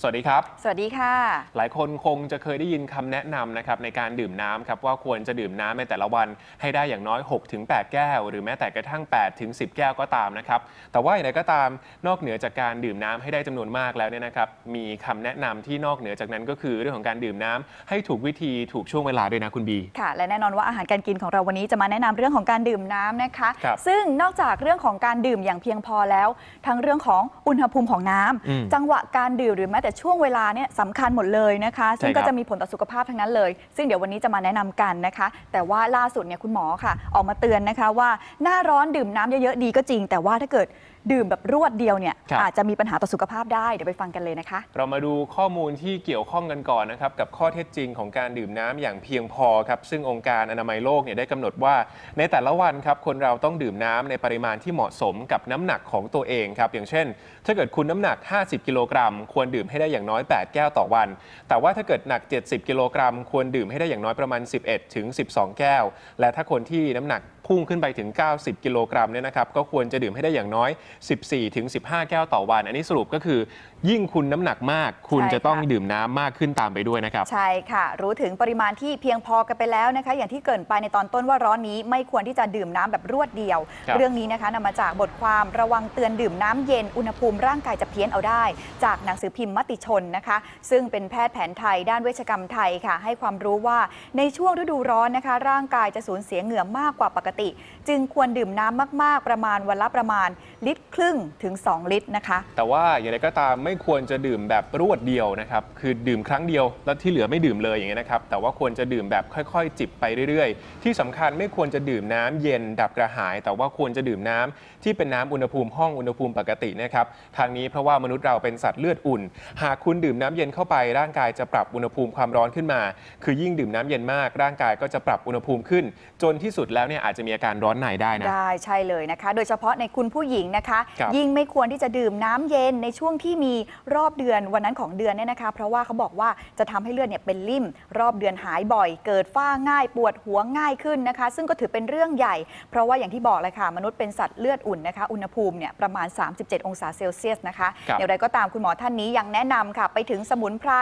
สวัสดีครับ สวัสดีค่ะ หลายคนคงจะเคยได้ยินคำแนะนำนะครับในการดื่มน้ำครับว่าควรจะดื่มน้ำในแต่ละวันให้ได้อย่างน้อย 6-8 แก้ว หรือแม้แต่กระทั่ง 8-10 แก้วก็ตามนะครับ แต่ว่าอย่างไรก็ตามนอกเหนือจากการดื่มน้ำให้ได้จำนวนมากแล้วเนี่ยนะครับมีคำแนะนำที่นอกเหนือจากนั้นก็คือเรื่องของการดื่มน้ำให้ถูกวิธีถูกช่วงเวลาด้วยนะคุณบี ค่ะ และแน่นอนว่าอาหารการกินของเราวันนี้จะมาแนะนำเรื่องของการดื่มน้ำนะคะครับซึ่งนอกจากเรื่องของการดื่มอย่างเพียงพอแล้ว ทั้งเรื่องของอุณหภูมิของน้ำอืมจังหวะการดื่มหรือแม้แต่ช่วงเวลาเนี่ยสำคัญหมดเลยนะคะ ซึ่งใช่ครัก็บจะมีผลต่อสุขภาพทั้งนั้นเลย ซึ่งเดี๋ยววันนี้จะมาแนะนำกันนะคะ แต่ว่าล่าสุดเนี่ยคุณหมอค่ะ ออกมาเตือนนะคะว่าหน้าร้อนดื่มน้ำเยอะๆดีก็จริง แต่ว่าถ้าเกิดดื่มแบบรวดเดียวเนี่ยครับอาจจะมีปัญหาต่อสุขภาพได้เดี๋ยวไปฟังกันเลยนะคะ เรามาดูข้อมูลที่เกี่ยวข้องกันก่อนนะครับกับข้อเท็จจริงของการดื่มน้ำอย่างเพียงพอครับซึ่งองค์การอนามัยโลกเนี่ยได้กำหนดว่า ในแต่ละวันครับคนเราต้องดื่มน้ำในปริมาณที่เหมาะสมกับน้ำหนักของตัวเองครับอย่างเช่น ถ้าเกิดคุณน้ำหนัก 50 กิโลกรัม ควรดื่มให้ได้อย่างน้อย 8 แก้วต่อวัน แต่ว่าถ้าเกิดหนัก 70 กิโลกรัม ควรดื่มให้ได้อย่างน้อยประมาณ 11ถึง12 แก้ว และถ้าคนที่น้ำหนักพุ่งขึ้นไปถึง 90 กิโลกรัมเนี่ยนะครับก็ควรจะดื่มให้ได้อย่างน้อย 14ถึง15 แก้วต่อวัน อันนี้สรุปก็คือ ยิ่งคุณน้ำหนักมาก คุณใช่จะต้องค่ะดื่มน้ำมากขึ้นตามไปด้วยนะครับ ใช่ค่ะ รู้ถึงปริมาณที่เพียงพอกันไปแล้วนะคะ อย่างที่เกรินไปในตอนต้นว่าร้อนนี้ไม่ควรที่จะดื่มน้ำแบบรวดเดียวครับเรื่องนี้นะคะนำมาจากบทความระวังเตือนดื่มน้ำเย็นอุณหภูมิร่างกายจะเพี้ยนเอาได้ จากหนังสือพิมพ์มติชนนะคะ ซึ่งเป็นแพทย์แผนไทยด้านเวชกรรมไทยค่ะ ให้ความรู้ว่าในช่วงฤดูร้อนนะคะ ร่างกายจะสูญเสียเหงื่อมากกว่าปกติ จึงควรดื่มน้ำมาก ๆ ประมาณวันละประมาณลิตรครึ่งถึง 2 ลิตรนะคะ แต่ว่าอย่างไรก็ตามไม่ควรจะดื่มแบบรวดเดียวนะครับคือดื่มครั้งเดียวแล้วที่เหลือไม่ดื่มเลยอย่างเงี้ยนะครับแต่ว่าควรจะดื่มแบบค่อย ๆ จิบไปเรื่อย ๆ ที่สำคัญไม่ควรจะดื่มน้ำเย็นดับกระหาย แต่ว่าควรจะดื่มน้ำที่เป็นน้ำอุณหภูมิห้องอุณหภูมิปกตินะครับทางนี้เพราะว่ามนุษย์เราเป็นสัตว์เลือดอุ่นหากคุณดื่มน้ำเย็นเข้าไปร่างกายจะปรับอุณหภูมิความร้อนขึ้นมา คือยิ่งดื่มน้ำเย็นมาก ร่างกายก็จะปรับอุณหภูมิขึ้น จนที่สุดแล้วเนี่ยอาจจะมีอาการร้อนในได้นะได้ใช่เลยนะคะ โดยเฉพาะในคุณผู้หญิงนะคะครับยิ่งไม่ควรที่จะดื่มน้ำเย็นในช่วงที่มีรอบเดือนวันนั้นของเดือนเนี่ยนะคะ เพราะว่าเขาบอกว่าจะทำให้เลือดเนี่ยเป็นริ่ม รอบเดือนหายบ่อย เกิดฝ้าง่ายปวดหัวง่ายขึ้นนะคะ ซึ่งก็ถือเป็นเรื่องใหญ่ เพราะว่าอย่างที่บอกเลยค่ะ มนุษย์เป็นสัตว์เลือดอุ่นนะคะ อุณหภูมิเนี่ยประมาณ 37 องศาเซลเซียสนะคะครับอย่างไรก็ตามคุณหมอท่านนี้ยังแนะนำค่ะไปถึงสมุนไพร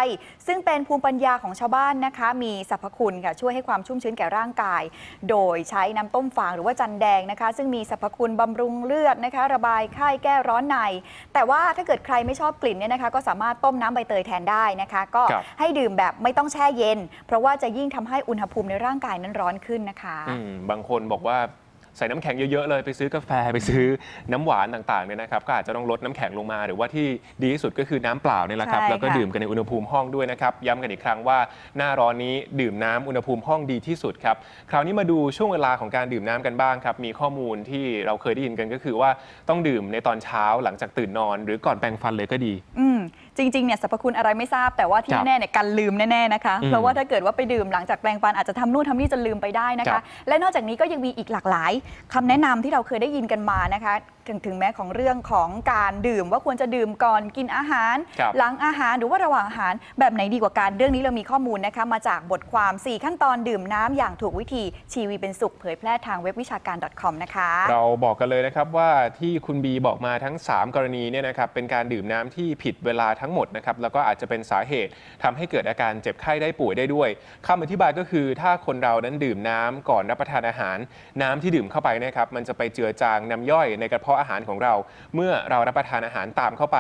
ซึ่งเป็นภูมิปัญญาของชาวบ้านนะคะ มีสรรพคุณค่ะช่วยให้ความชุ่มชื้นแก่ร่างกาย โดยใช้น้ำต้มฝางหรือว่าจันแดงนะคะ ซึ่งมีสรรพคุณบำรุงเลือดนะคะ ระบายไข้แก้ร้อนใน แต่ว่าถ้าเกิดใครไม่ชอบกลิ่นเนี่ยนะคะ ก็สามารถต้มน้ำใบเตยแทนได้นะคะ ก็ให้ดื่มแบบไม่ต้องแช่เย็น เพราะว่าจะยิ่งทำให้อุณหภูมิในร่างกายนั้นร้อนขึ้นนะคะอืมบางคนบอกว่า ใส่น้ำแข็งเยอะๆเลยไปซื้อกาแฟไปซื้อน้ำหวานต่างๆเนี่ยนะครับก็อาจจะต้องลดน้ำแข็งลงมา หรือว่าที่ดีที่สุดก็คือน้ำเปล่าเนี่ยแหละครับใช่แล้วก็ค่ะดื่มกันในอุณหภูมิห้องด้วยนะครับย้ำกันอีกครั้งว่าหน้าร้อนนี้ดื่มน้ำอุณหภูมิห้องดีที่สุดครับคราวนี้มาดูช่วงเวลาของการดื่มน้ำกันบ้างครับมีข้อมูลที่เราเคยได้ยินกันก็คือว่าต้องดื่มในตอนเช้าหลังจากตื่นนอน หรือก่อนแปรงฟันเลยก็ดีอืม จริงๆเนี่ยสรรพคุณอะไรไม่ทราบแต่ว่าที่ครับแน่ๆเนี่ยกันลืมแน่ๆนะคะอืมเพราะว่าถ้าเกิดว่าไปดื่มหลังจากแปรงฟันอาจจะทำนู่นทำนี่จนลืมไปได้นะครัคะบและนอกจากนี้ก็ยังมีอีกหลากหลายคำแนะนำที่เราเคยได้ยินกันมานะคะถึงถึงแม้ของเรื่องของการดื่มว่าควรจะดื่มก่อนกินอาหารครับหลังอาหารหรือว่าระหว่างอาหารแบบไหนดีกว่ากันเรื่องนี้เรามีข้อมูลนะคะมาจากบทความ 4 ขั้นตอนดื่มน้ำอย่างถูกวิธีชีวีเป็นสุขเผยแพร่ทางเว็บวิชาการ .com นะคะ เราบอกกันเลยนะครับว่าที่คุณบีบอกมาทั้ง 3 กรณีเนี่ยนะครับเป็นการดื่มน้ำที่ผิดเวลาทั้ั้งหมดนะครับแล้วก็อาจจะเป็นสาเหตุทำให้เกิดอาการเจ็บไข้ได้ป่วยได้ด้วยคำอธิบายก็คือถ้าคนเรานั้นดื่มน้ำก่อนรับประทานอาหาร น้ำที่ดื่มเข้าไปนะครับมันจะไปเจือจางน้ำย่อยในกระเพาะอาหารของเรา เมื่อเรารับประทานอาหารตามเข้าไป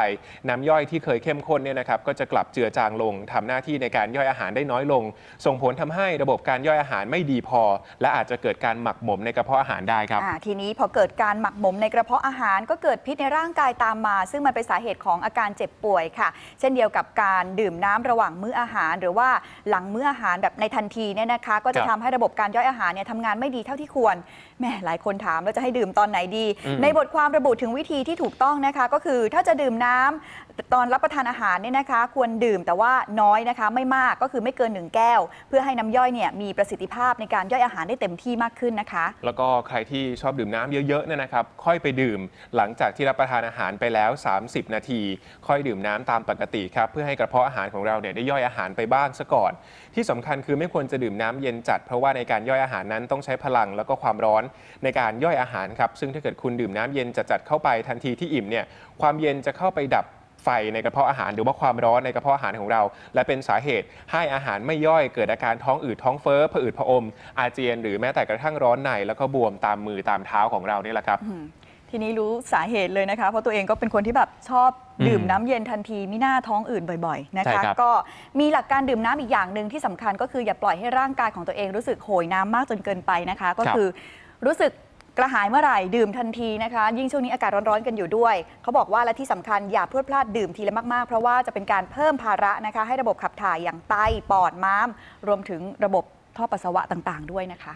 น้ำย่อยที่เคยเข้มข้นเนี่ยนะครับก็จะกลับเจือจางลงทำหน้าที่ในการย่อยอาหารได้น้อยลง ส่งผลทำให้ระบบการย่อยอาหารไม่ดีพอ และอาจจะเกิดการหมักหมมในกระเพาะอาหารได้ครับทีนี้พอเกิดการหมักหมมในกระเพาะอาหารก็เกิดพิษในร่างกายตามมา ซึ่งมันเป็นสาเหตุของอาการเจ็บป่วยค่ะเช่นเดียวกับการดื่มน้ำระหว่างมื้ออาหาร หรือว่าหลังมื้ออาหารแบบในทันทีเนี่ยนะคะ ก็จะครับทำให้ระบบการย่อยอาหารเนี่ยทำงานไม่ดีเท่าที่ควรแหม่หลายคนถามว่าจะให้ดื่มตอนไหนดีอืมในบทความระบุถึงวิธีที่ถูกต้องนะคะ ก็คือถ้าจะดื่มน้ำตอนรับประทานอาหารเนี่ยนะคะ ควรดื่มแต่ว่าน้อยนะคะ ไม่มากก็คือไม่เกินหนึ่งแก้ว เพื่อให้น้ำย่อยเนี่ยมีประสิทธิภาพในการย่อยอาหารได้เต็มที่มากขึ้นนะคะ แล้วก็ใครที่ชอบดื่มน้ำเยอะๆเนี่ยนะครับ ค่อยไปดื่มหลังจากที่รับประทานอาหารไปแล้ว 30 นาที ค่อยดื่มน้ำตามปกติครับเพื่อให้กระเพาะอาหารของเราเนี่ยได้ย่อยอาหารไปบ้างซะก่อน ที่สำคัญคือไม่ควรจะดื่มน้ำเย็นจัด เพราะว่าในการย่อยอาหารนั้นต้องใช้พลังแล้วก็ความร้อนในการย่อยอาหารครับซึ่งถ้าเกิดคุณดื่มน้ำเย็นจัดๆเข้าไปทันทีที่อิ่มเนี่ยความเย็นจะเข้าไปดับไฟในกระเพาะอาหารหรือว่าความร้อนในกระเพาะอาหารของเรา และเป็นสาเหตุให้อาหารไม่ย่อยเกิดอาการท้องอืดท้องเฟ้อผะอืดผะอม อาเจียน หรือแม้แต่กระทั่งร้อนในแล้วก็บวมตามมือตามเท้าของเรานี่แหละครับ ทีนี้รู้สาเหตุเลยนะคะ เพราะตัวเองก็เป็นคนที่แบบชอบอืมดื่มน้ำเย็นทันทีมิน่าท้องอื่นบ่อยๆนะใช่คะครับก็มีหลักการดื่มน้ำอีกอย่างหนึ่งที่สำคัญก็คืออย่าปล่อยให้ร่างกายของตัวเองรู้สึกโหยน้ำมากจนเกินไปนะคะ ก็คือรู้สึกกระหายเมื่อไหร่ดื่มทันทีนะคะ ยิ่งช่วงนี้อากาศร้อนๆกันอยู่ด้วย เขาบอกว่าและที่สำคัญอย่าพลวดพลาดดื่มทีละมากๆ เพราะว่าจะเป็นการเพิ่มภาระนะคะ ให้ระบบขับถ่ายอย่างไตปอดม้าม รวมถึงระบบท่อปัสสาวะต่างๆ ด้วยนะคะ